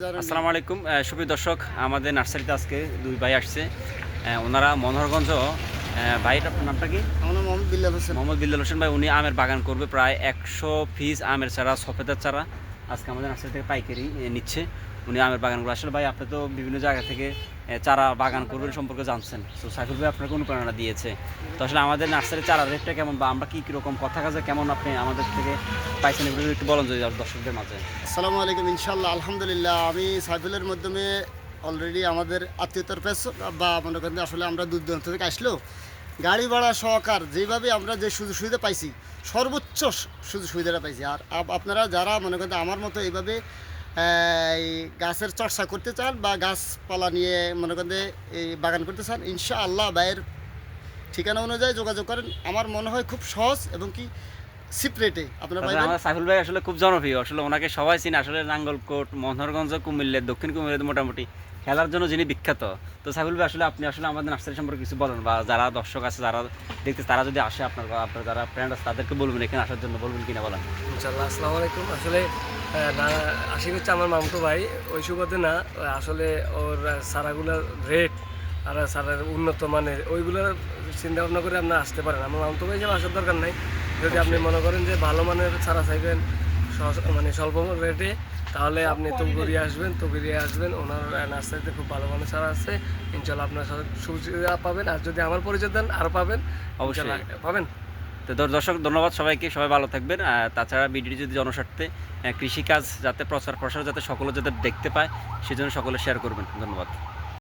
আসসালামু আলাইকুম সুপ্রিয় দর্শক আমাদের নার্সারিতে আজকে দুই ভাই আসছে। ওনারা মনোহরগঞ্জ ভাইয়ের নামটা কি? আমার মোহাম্মদ বিল্লাল হোসেন। মোহাম্মদ বিল্লাল হোসেন ভাই উনি আমের বাগান করবে প্রায় একশো পিস আমের চারা সফেদার চারা। আজকে আমাদের নার্সারি থেকে পাইকারি নিচ্ছে। উনি আমের বাগানগুলো। আসলে ভাই, আপনি তো বিভিন্ন জায়গা থেকে চারা বাগান করবেন সম্পর্কে জানছেন। তো সাইফুল ভাই আপনাকে অনুপ্রেরণা দিয়েছে। তো আসলে আমাদের নার্সারি চারা রেটটা কেমন বা আমরা কী কীরকম কথা কাজে কেমন আপনি আমাদের থেকে পাইছেন এগুলো একটু বলেন যদি দর্শকদের মাঝে। আসসালামু আলাইকুম ইনশাল্লাহ আলহামদুলিল্লাহ। আমি সাইফুলের মাধ্যমে অলরেডি আমাদের আত্মীয়তার পেছ বা মনে করেন আসলে আমরা দূর দূরান্ত থেকে আসলেও গাড়ি ভাড়া সহকার যেভাবে আমরা যে সুযোগ সুবিধা পাইছি, সর্বোচ্চ সুযোগ সুবিধাটা পাইছি। আর আপনারা যারা মনে করেন আমার মতো এইভাবে এই গাছের চর্চা করতে চান বা গাছপালা নিয়ে মনে করেন এই বাগান করতে চান ইনশা আল্লাহ বাইয়ের ঠিকানা অনুযায়ী যোগাযোগ করেন। আমার মনে হয় খুব সহজ এবং কি সিপ রেটে আপনারা আমার সাইফুল ভাই আসলে খুব জনপ্রিয়। আসলে ওনাকে সবাই চিনে। আসলে নাঙ্গলকোট মনোহরগঞ্জ কুমিল্লের দক্ষিণ মোটামুটি খেলার জন্য যিনি বিখ্যাত। তো সাইফুল ভাই আসলে আপনি আসলে আমাদের নার্সারি সম্পর্কে কিছু বলেন বা যারা দর্শক আছে যারা দেখতে তারা যদি আসে আপনার আপনার যারা ফ্রেন্ড আছে তাদেরকে বলবেন এখানে আসার জন্য বলবেন কিনা বলেন। ইনশাল্লাহ আসসালামু আলাইকুম। আসলে আশিক হচ্ছে আমার মামতো ভাই। ওই সুবাদে না আসলে ওর সারাগুলোর রেট আর সারার উন্নত মানের ওইগুলোর চিন্তা ভাবনা করে আপনি আসতে পারেন। আমার মামতো ভাই হিসেবে আসার দরকার নাই। যদি আপনি মনে করেন যে ভালো মানের ছাড়া চাইবেন মানে স্বল্প রেটে তাহলে আপনি তুগুরিয়ে আসবেন তুগুরিয়ে আসবেন ওনার নার্সারিতে খুব ভালো মানের সারা আছে। ইনশাল্লাহ আপনার সাথে সুবিধা পাবেন। আর যদি আমার পরিচয় দেন আরও পাবেন। অবশ্যই। পাবেন। তো দর- দর্শক ধন্যবাদ সবাইকে। সবাই ভালো থাকবেন। আর তাছাড়া ভিডিওটি যদি জনস্বার্থে কৃষিকাজ যাতে প্রচার প্রসার যাতে সকলে যাতে দেখতে পায় সেজন্য সকলে শেয়ার করবেন। ধন্যবাদ।